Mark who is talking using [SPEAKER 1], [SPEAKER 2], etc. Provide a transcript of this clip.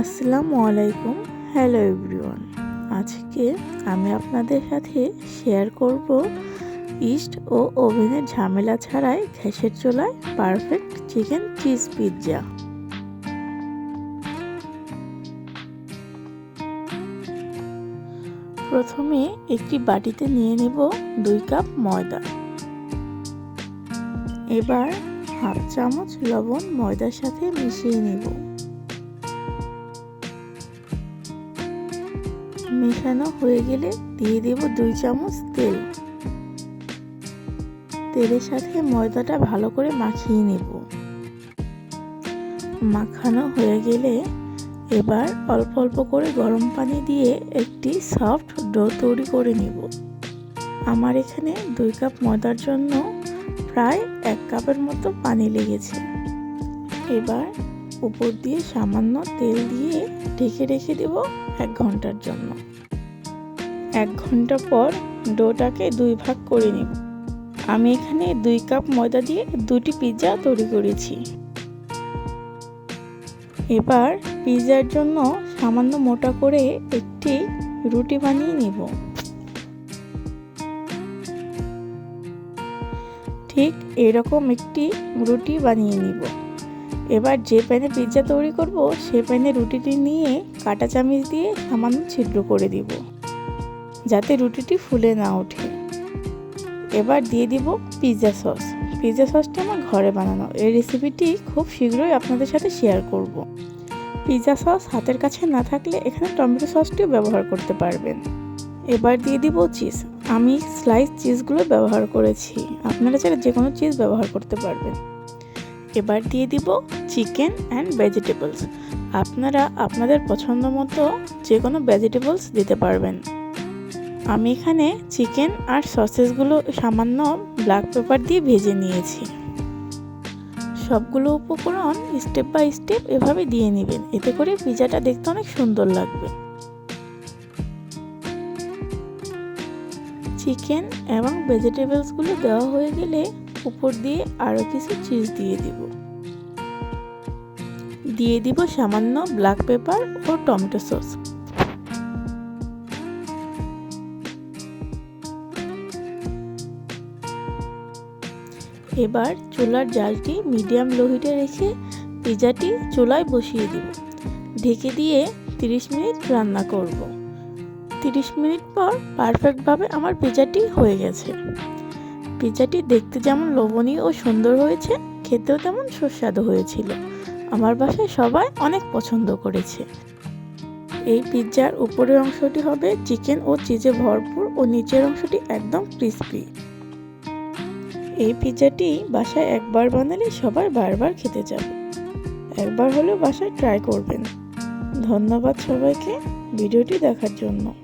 [SPEAKER 1] আসসালামু আলাইকুম। Hello everyone আজকে আমি আপনাদের সাথে শেয়ার করব ইস্ট ও ওভেনের ঝামেলা ছাড়াই গ্যাসের চোলায় পারফেক্ট চিকেন চিজ পিৎজা প্রথমে একটি বাটিতে নিয়ে নেব দুই কাপ ময়দা। এবার হাফ চামচ লবণ ময়দার সাথে মিশিয়ে নেব। মেশানো হয়ে গেলে দিয়ে দেব দুই চামচ তেল। তেলের সাথে ময়দাটা ভালো করে মাখিয়ে নেব। মাখানো হয়ে গেলে এবার অল্প অল্প করে গরম পানি দিয়ে একটি সফট ডো তৈরি করে নেব। আমার এখানে দুই কাপ ময়দার জন্য প্রায় এক কাপের মতো পানি লেগেছে। এবার উপর দিয়ে সামান্য তেল দিয়ে ঢেকে রেখে দেব। এক ঘণ্টার জন্য। এক ঘণ্টা পর ডোটাকে দুই ভাগ করে নেব। আমি এখানে দুই কাপ ময়দা দিয়ে দুটি পিৎজা তৈরি করেছি। এবার পিৎজার জন্য সামান্য মোটা করে একটি রুটি বানিয়ে নেব। ঠিক এরকম একটি রুটি বানিয়ে নিব। এবার যে প্যানে পিৎজা তৈরি করব, সে প্যানে রুটিটি নিয়ে কাটা চামিচ দিয়ে সামান্য ছিদ্র করে দিব, যাতে রুটিটি ফুলে না ওঠে। এবার দিয়ে দিব পিৎজা সস পিৎজা সসটা আমার ঘরে বানানো। এই রেসিপিটি খুব শীঘ্রই আপনাদের সাথে শেয়ার করব। পিৎজা সস হাতের কাছে না থাকলে এখানে টমেটো সসটিও ব্যবহার করতে পারবেন। এবার দিয়ে দিব চিজ আমি স্লাইস চিজগুলো ব্যবহার করেছি। আপনারা চাইলে যে কোনো চিজ ব্যবহার করতে পারবেন। এবার দিয়ে দিব চিকেন অ্যান্ড ভেজিটেবলস। আপনারা আপনাদের পছন্দ মতো যে কোনো ভেজিটেবলস দিতে পারবেন। আমি এখানে চিকেন আর সসেসগুলো সামান্য ব্ল্যাক পেপার দিয়ে ভেজে নিয়েছি। সবগুলো উপকরণ স্টেপ বাই স্টেপ এভাবে দিয়ে নেবেন। এতে করে পিজাটা দেখতে অনেক সুন্দর লাগবে। চিকেন এবং ভেজিটেবলসগুলো দেওয়া হয়ে গেলে উপর দিয়ে আরও কিছু চিজ দিয়ে দিব। দিয়ে দিব সামান্য ব্ল্যাক পেপার ও টমেটো সস এবার চুলার জালটি মিডিয়াম লো হিটে রেখে পিজাটি চুলায় বসিয়ে দিব। ঢেকে দিয়ে 30 মিনিট রান্না করব। 30 মিনিট পর পারফেক্টভাবে আমার পিজাটি হয়ে গেছে। পিজাটি দেখতে যেমন লোভনীয় ও সুন্দর হয়েছে, খেতেও তেমন সুস্বাদু হয়েছিল। আমার বাসায় সবাই অনেক পছন্দ করেছে। এই পিৎজার উপরের অংশটি হবে চিকেন ও চিজে ভরপুর ও নিচের অংশটি একদম ক্রিস্পি। এই পিৎজাটি বাসায় একবার বানালে সবাই বারবার খেতে যাবে। একবার হলেও বাসায় ট্রাই করবেন। ধন্যবাদ সবাইকে ভিডিওটি দেখার জন্য।